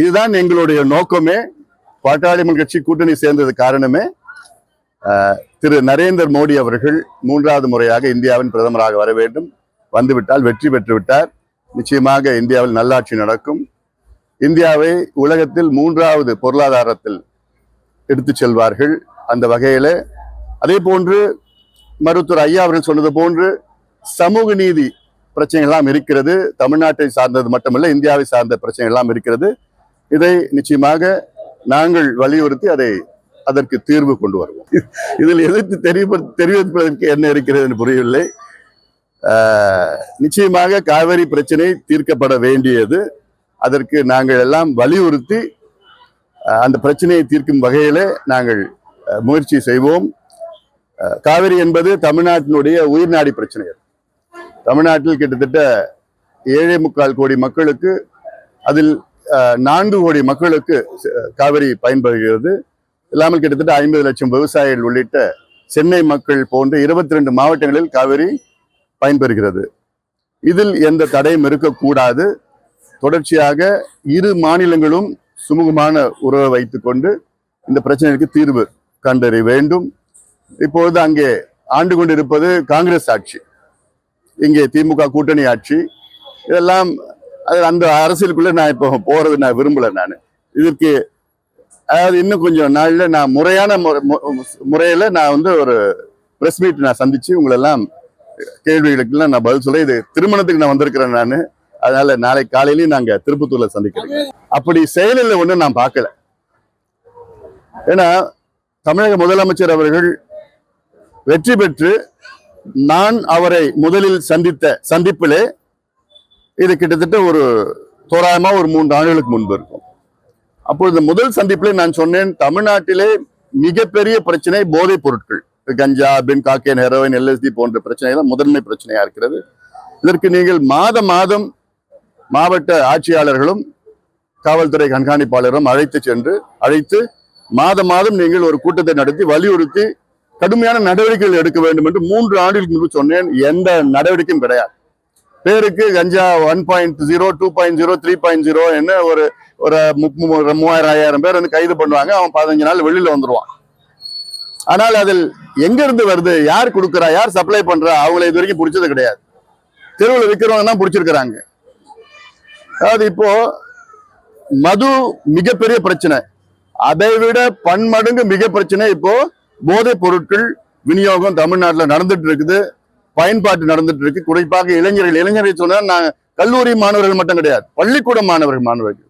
இதுதான் எங்களுடைய நோக்கமே. பாட்டாளி கட்சி கூட்டணி சேர்ந்தது காரணமே திரு நரேந்திர மோடி அவர்கள் மூன்றாவது முறையாக இந்தியாவின் பிரதமராக வர வேண்டும். வந்துவிட்டால் வெற்றி பெற்றுவிட்டார் நிச்சயமாக இந்தியாவில் நல்லாட்சி நடக்கும். இந்தியாவை உலகத்தில் மூன்றாவது பொருளாதாரத்தில் எடுத்து செல்வார்கள் அந்த வகையில். அதே போன்று மருத்துவர் ஐயா அவர்கள் சொன்னது போன்று சமூக நீதி பிரச்சனைகள்லாம் இருக்கிறது. தமிழ்நாட்டை சார்ந்தது மட்டுமல்ல இந்தியாவை சார்ந்த பிரச்சனைகள்லாம் இருக்கிறது. இதை நிச்சயமாக நாங்கள் வலியுறுத்தி அதை அதற்கு தீர்வு கொண்டு வருவோம். இதில் எதிர்த்து தெரிவி தெரிவிப்பதற்கு என்ன இருக்கிறது என்று புரியவில்லை. நிச்சயமாக காவிரி பிரச்சனை தீர்க்கப்பட வேண்டியது. அதற்கு நாங்கள் எல்லாம் வலியுறுத்தி அந்த பிரச்சனையை தீர்க்கும் வகையிலே நாங்கள் முயற்சி செய்வோம். காவிரி என்பது தமிழ்நாட்டினுடைய உயிர்நாடி பிரச்சனை தமிழ்நாட்டில் கிட்டத்தட்ட ஏழே முக்கால் கோடி மக்களுக்கு அதில் நான்கு கோடி மக்களுக்கு காவிரி பயன்படுகிறது. இல்லாமல் கிட்டத்தட்ட ஐம்பது லட்சம் விவசாயிகள் உள்ளிட்ட சென்னை மக்கள் போன்ற இருபத்தி ரெண்டு மாவட்டங்களில் காவிரி பயன்பெறுகிறது. இதில் எந்த தடையும் இருக்கக்கூடாது. தொடர்ச்சியாக இரு மாநிலங்களும் சுமூகமான உறவை வைத்துக்கொண்டு இந்த பிரச்சனைக்கு தீர்வு கண்டறிய வேண்டும். இப்பொழுது அங்கே ஆண்டு கொண்டிருப்பது காங்கிரஸ் ஆட்சி. இங்கே திமுக கூட்டணி ஆட்சி. இதெல்லாம் அது அந்த அரசியலுக்குள்ளே நான் இப்போ போகிறது நான் விரும்பலை நான். இதற்கு அதாவது இன்னும் கொஞ்சம் நாளில் நான் முறையான முறை- நான் வந்து ஒரு ப்ரெஸ் மீட் நான் சந்தித்து உங்களெல்லாம் கேள்விகளுக்கெல்லாம் நான் பதில் சொல்ல இது திருமணத்துக்கு நான் வந்திருக்கிறேன் நான். அதனால் நாளை காலையிலையும் நாங்கள் திருப்பத்தூரில் சந்திக்கிறேன் அப்படி செயலில் ஒன்றும் நான் பார்க்கல. ஏன்னா தமிழக முதலமைச்சர் அவர்கள் வெற்றி பெற்று நான் அவரை முதலில் சந்தித்த சந்திப்பிலே இது கிட்டத்தட்ட ஒரு தோராயமா ஒரு மூன்று ஆண்டுகளுக்கு முன்பு இருக்கும். அப்பொழுது முதல் சந்திப்பிலே நான் சொன்னேன் தமிழ்நாட்டிலே மிகப்பெரிய பிரச்சனை போதைப் பொருட்கள். கஞ்சா பின் காக்கேன் ஹெரோயின் எல்எஸ்டி போன்ற பிரச்சனைகள் முதன்மை பிரச்சனையா இருக்கிறது. இதற்கு நீங்கள் மாத மாதம் மாவட்ட ஆட்சியாளர்களும் காவல்துறை கண்காணிப்பாளரும் அழைத்து சென்று அழைத்து மாத மாதம் நீங்கள் ஒரு கூட்டத்தை நடத்தி வலியுறுத்தி கடுமையான நடவடிக்கைகள் எடுக்க வேண்டும் என்று மூன்று ஆண்டுகளுக்கு முன்பு சொன்னேன். எந்த நடவடிக்கையும் கிடையாது. பேருக்கு கஞ்சா one point zero two point zero three point zero என்ன ஒரு ஒரு மூவாயிரம் ஐயாயிரம் பேர் வந்து கைது பண்ணுவாங்க. அவன் பதினஞ்சு நாள் வெளியில வந்துருவான். ஆனால் அதில் எங்க இருந்து வருது யார் கொடுக்குறா யார் சப்ளை பண்றா அவங்களை இது வரைக்கும் பிடிச்சது கிடையாது. தெருவில் விற்கிறவங்க தான் பிடிச்சிருக்கிறாங்க. அதாவது இப்போ மது மிகப்பெரிய பிரச்சனை. அதை விட பன்மடங்கு மிக பிரச்சனை இப்போ போதைப் பொருட்கள் விநியோகம் தமிழ்நாட்டில் நடந்துட்டு இருக்குது. பயன்பாட்டு நடந்துட்டு இருக்கு குறிப்பாக இளைஞர்கள். இளைஞர்கள் சொன்னா நான் கல்லூரி மாணவர்கள் மட்டும் கிடையாது. பள்ளிக்கூட மாணவர்கள் மாணவர்கள்.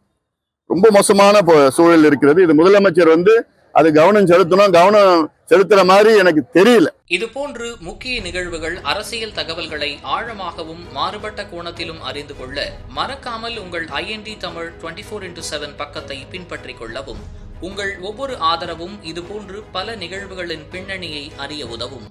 ரொம்ப மோசமான சூழல் இருக்கிறது. இது முதலமைச்சர் வந்து அது கவனம் செலுத்தணும். கவனம் செலுத்துற மாதிரி எனக்கு தெரியல. இது போன்று முக்கிய நிகழ்வுகள் அரசியல் தகவல்களை ஆழமாகவும் மாறுபட்ட கோணத்திலும் அறிந்து கொள்ள மறக்காமல் உங்கள் INT Tamil twenty four into seven பக்கத்தை பின்பற்றிக் கொள்ளவும். உங்கள் ஒவ்வொரு ஆதரவும் இதுபோன்று பல நிகழ்வுகளின் பின்னணியை அறிய உதவும்.